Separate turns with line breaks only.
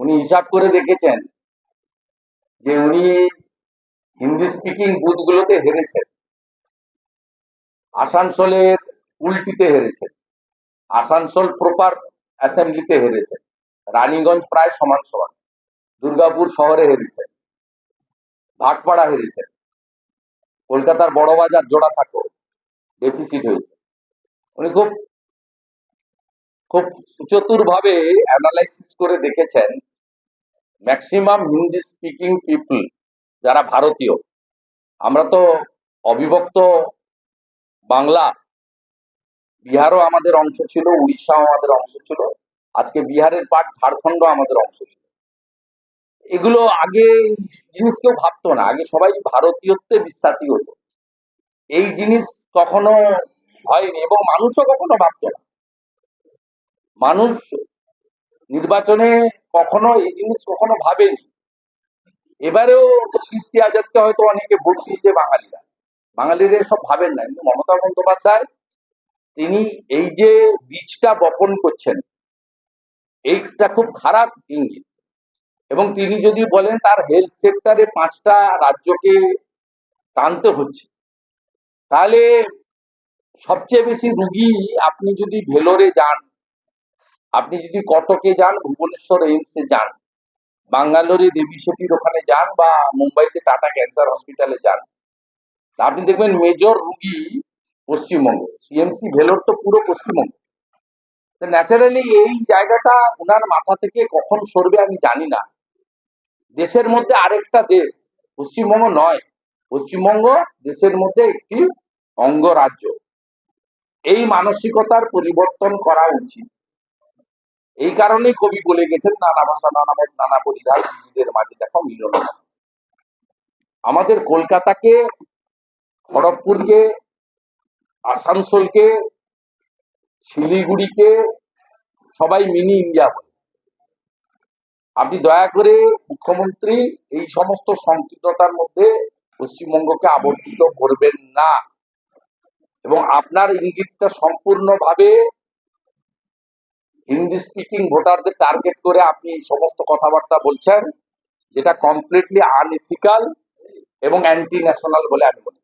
উনি হিসাব করে দেখেছেন যে উনি হিন্দি স্পিকিং বুথগুলোতে হেরেছেন। আসানসোলের উল্টিতে হেরেছেন। আসানসোল প্রপার অ্যাসেম্বলিতে হেরেছেন। রানীগঞ্জ প্রায় সমান সমান। দুর্গাপুর শহরে হেরেছেন। ভাটপাড়া হেরেছেন। কলকাতার বড়বাজার জোড়াসাঁকো ডেফিসিট হয়েছে। উনি খুব খুব সুচতুর ভাবে অ্যানালাইসিস করে দেখেছেন ম্যাক্সিমাম হিন্দি স্পিকিং পিপল যারা ভারতীয়। আমরা তো অবিভক্ত বাংলা। বিহারও আমাদের অংশ ছিল, উড়িষ্যাও আমাদের অংশ ছিল। আজকে বিহারের পার্ট ঝাড়খণ্ড আমাদের অংশ ছিল। এগুলো আগে জিনিস কেউ ভাবতো না। আগে সবাই ভারতীয়ত্বে বিশ্বাসী হতো। এই জিনিস কখনো হয়নি এবং মানুষও কখনো ভাবতো না। মানুষ নির্বাচনে কখনো এই জিনিস কখনো ভাবেনি। এবারেও কীর্তি আজাদকে হয়তো অনেকে ভোট দিয়েছে বাঙালিরা। বাঙালিরা সব ভাবেন না, কিন্তু মমতা বন্দ্যোপাধ্যায়, তিনি এই যে বীজটা বপন করছেন, এইটা খুব খারাপ ইঙ্গিত। এবং তিনি যদি বলেন তার হেলথ সেক্টরে পাঁচটা রাজ্যকে টানতে হচ্ছে, তাহলে সবচেয়ে বেশি রুগী আপনি যদি ভেলোরে যান আপনি যদি কটকে যান, ভুবনেশ্বর এইমসে যান, বাঙ্গালোরে দেবী শেঠির ওখানে যান বা মুম্বাইতে টাটা ক্যান্সার হসপিটালে যান, আপনি দেখবেন মেজর রুগী পশ্চিমবঙ্গ সিএমসি ভেলোর তো পুরো পশ্চিমবঙ্গ। ন্যাচারালি এই জায়গাটা ওনার মাথা থেকে কখন সরবে আমি জানি না। দেশের মধ্যে আরেকটা দেশ, পশ্চিমবঙ্গ নয়, পশ্চিমবঙ্গ দেশের মধ্যে একটি অঙ্গরাজ্য। এই মানসিকতার পরিবর্তন করা উচিত। এই কারণেই কবি বলে গেছেন, নানা ভাষা, নানা মত, নানা পরিধান বিবিধের মাঝে দেখো মিলন আমাদের কলকাতাকে, খড়গপুরকে, আসানসোলকে, শিলিগুড়িকে সবাই মিনি ইন্ডিয়া বলে। আপনি দয়া করে মুখ্যমন্ত্রী এই সমস্ত সংকীর্ণতার মধ্যে পশ্চিমবঙ্গকে আবর্তিত করবেন না। এবং আপনার ইঙ্গিতটা সম্পূর্ণভাবে হিন্দি স্পিকিং ভোটারদের টার্গেট করে আপনি এই সমস্ত কথাবার্তা বলছেন, যেটা কমপ্লিটলি আনএথিক্যাল এবং অ্যান্টি ন্যাশনাল বলে আমি মনে